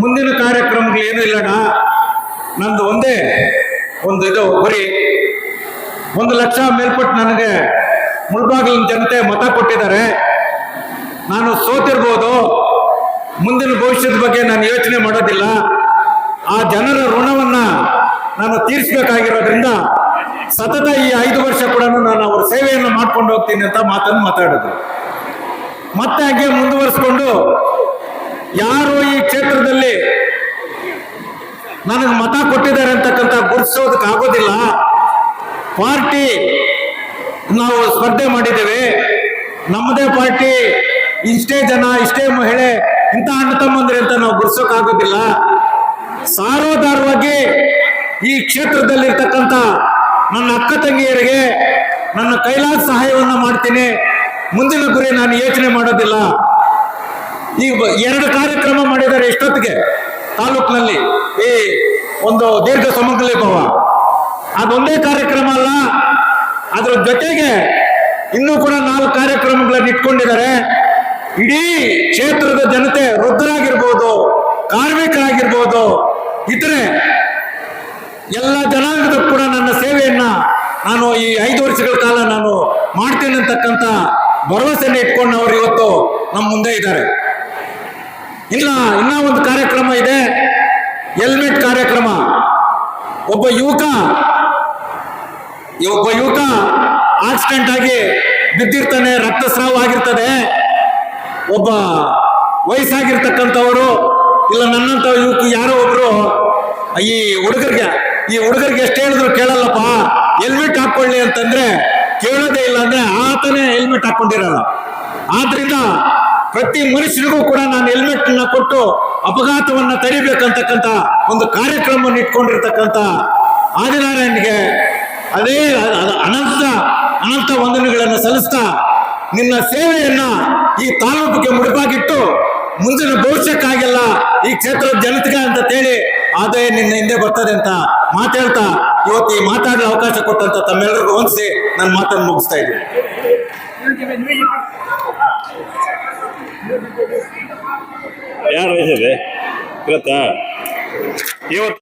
ಮುಂದಿನ ಕಾರ್ಯಕ್ರಮಗಳು ಏನೂ ಇಲ್ಲಣ್ಣ. ನಂದು ಒಂದೇ ಒಂದು ಇದು, ಗುರಿ. ಒಂದು ಲಕ್ಷ ಮೇಲ್ಪಟ್ಟು ನನಗೆ ಮುಳ್ಬಾಗಿಲಿನ ಜನತೆ ಮತ ಕೊಟ್ಟಿದ್ದಾರೆ. ನಾನು ಸೋತಿರ್ಬೋದು. ಮುಂದಿನ ಭವಿಷ್ಯದ ಬಗ್ಗೆ ನಾನು ಯೋಚನೆ ಮಾಡೋದಿಲ್ಲ. ಆ ಜನರ ಋಣವನ್ನು ನಾನು ತೀರಿಸಬೇಕಾಗಿರೋದ್ರಿಂದ ಸತತ ಈ ಐದು ವರ್ಷ ಕೂಡ ನಾನು ಅವರ ಸೇವೆಯನ್ನು ಮಾಡ್ಕೊಂಡು ಹೋಗ್ತೀನಿ ಅಂತ ಮಾತನ್ನು ಮಾತಾಡಿದ್ರು ಮತ್ತೆ ಹಾಗೆ ಮುಂದುವರಿಸ್ಕೊಂಡು ಯಾರು ಈ ಕ್ಷೇತ್ರದಲ್ಲಿ ನನಗೆ ಮತ ಕೊಟ್ಟಿದ್ದಾರೆ ಅಂತಕ್ಕಂಥ ಗುರುತಿಸೋದಕ್ಕೆ ಆಗೋದಿಲ್ಲ. ಪಾರ್ಟಿ ನಾವು ಸ್ಪರ್ಧೆ ಮಾಡಿದ್ದೇವೆ. ನಮ್ಮದೇ ಪಾರ್ಟಿ ಇಷ್ಟೇ ಜನ, ಇಷ್ಟೇ ಮಹಿಳೆ, ಇಂಥ ಅಣ್ಣ ತಮ್ಮಂದ್ರೆ ಅಂತ ನಾವು ಗುರ್ಸೋಕ್ಕಾಗೋದಿಲ್ಲ ಸಾರೋದಾರವಾಗಿ ಈ ಕ್ಷೇತ್ರದಲ್ಲಿರ್ತಕ್ಕಂಥ ನನ್ನ ಅಕ್ಕ ತಂಗಿಯರಿಗೆ ನನ್ನ ಕೈಲಾದ ಸಹಾಯವನ್ನು ಮಾಡ್ತೀನಿ. ಮುಂದಿನ ಗುರಿ ನಾನು ಯೋಚನೆ ಮಾಡೋದಿಲ್ಲ. ಈಗ ಎರಡು ಕಾರ್ಯಕ್ರಮ ಮಾಡಿದ್ದಾರೆ ಎಷ್ಟೊತ್ತಿಗೆ ತಾಲೂಕಿನಲ್ಲಿ. ಈ ಒಂದು ದೀರ್ಘ ಸಮಗ್ಲಿ ಭವ. ಅದೊಂದೇ ಕಾರ್ಯಕ್ರಮ ಅಲ್ಲ, ಅದರ ಜೊತೆಗೆ ಇನ್ನೂ ಕೂಡ ನಾಲ್ಕು ಕಾರ್ಯಕ್ರಮಗಳನ್ನು ಇಟ್ಕೊಂಡಿದ್ದಾರೆ. ಇಡೀ ಕ್ಷೇತ್ರದ ಜನತೆ ವೃದ್ಧರಾಗಿರ್ಬೋದು, ಕಾರ್ಮಿಕರಾಗಿರ್ಬೋದು, ಇತರೆ ಎಲ್ಲ ಜನಾಂಗದ ಕೂಡ ನನ್ನ ಸೇವೆಯನ್ನ ನಾನು ಈ ಐದು ವರ್ಷಗಳ ಕಾಲ ನಾನು ಮಾಡ್ತೇನೆ ಅಂತಕ್ಕಂಥ ಭರವಸೆಯನ್ನು ಇಟ್ಕೊಂಡು ಅವರು ಇವತ್ತು ನಮ್ಮ ಮುಂದೆ ಇದ್ದಾರೆ. ಇಲ್ಲ ಇನ್ನ ಒಂದು ಕಾರ್ಯಕ್ರಮ ಇದೆ. ಹೆಲ್ಮೆಟ್ ಕಾರ್ಯಕ್ರಮ. ಒಬ್ಬ ಯುವಕ ಒಬ್ಬ ಯುವಕ ಆಕ್ಸಿಡೆಂಟ್ ಆಗಿ ಬಿದ್ದಿರ್ತಾನೆ, ರಕ್ತಸ್ರಾವ ಆಗಿರ್ತದೆ. ಒಬ್ಬ ವಯಸ್ಸಾಗಿರ್ತಕ್ಕಂಥವರು, ಇಲ್ಲ ನನ್ನಂತ ಯುವಕ ಯಾರೋ ಒಬ್ರು, ಈ ಹುಡುಗರಿಗೆ ಈ ಹುಡುಗರಿಗೆ ಎಷ್ಟು ಹೇಳಿದ್ರು ಕೇಳಲ್ಲಪ್ಪ ಹೆಲ್ಮೆಟ್ ಹಾಕೊಳ್ಳಿ ಅಂತಂದ್ರೆ ಕೇಳೋದೇ ಇಲ್ಲ ಅಂದ್ರೆ ಆತನೇ ಹೆಲ್ಮೆಟ್ ಹಾಕೊಂಡಿರಲ್ಲ ಆದ್ರಿಂದ ಪ್ರತಿ ಮನುಷ್ಯನಿಗೂ ಕೂಡ ನಾನು ಹೆಲ್ಮೆಟ್ನ ಕೊಟ್ಟು ಅಪಘಾತವನ್ನ ತಡಿಬೇಕಂತಕ್ಕಂತ ಒಂದು ಕಾರ್ಯಕ್ರಮವನ್ನು ಇಟ್ಕೊಂಡಿರ್ತಕ್ಕಂಥ ಆದಿನಾರಾಯಣಗೆ ಅದೇ ಅನಂತ ಅನಂತ ವಂದನೆಗಳನ್ನು ಸಲ್ಲಿಸ್ತಾ ನಿನ್ನ ಸೇವೆಯನ್ನ ಈ ತಾಲೂಕಿಗೆ ಮುಡಿಪಾಗಿಟ್ಟು ಮುಂದಿನ ಭವಿಷ್ಯಕ್ಕಾಗಿಲ್ಲ ಈ ಕ್ಷೇತ್ರದ ಜನತೆಗೆ ಅಂತ ಹೇಳಿ ಆದಾಯ ನಿನ್ನ ಹಿಂದೆ ಬರ್ತದೆ ಅಂತ ಮಾತಾಡ್ತಾ ಇವತ್ತು ಈ ಮಾತಾಡಲು ಅವಕಾಶ ಕೊಟ್ಟಂತ ತಮ್ಮೆಲ್ಲರಿಗೂ ಹೊಂದಿಸಿ ನನ್ನ ಮಾತನ್ನು ಮುಗಿಸ್ತಾ ಇದ್ದೀನಿ. ಯಾರು ವಯಸ್ಸಿದೆ ಇವತ್ತಾ ಇವತ್ತು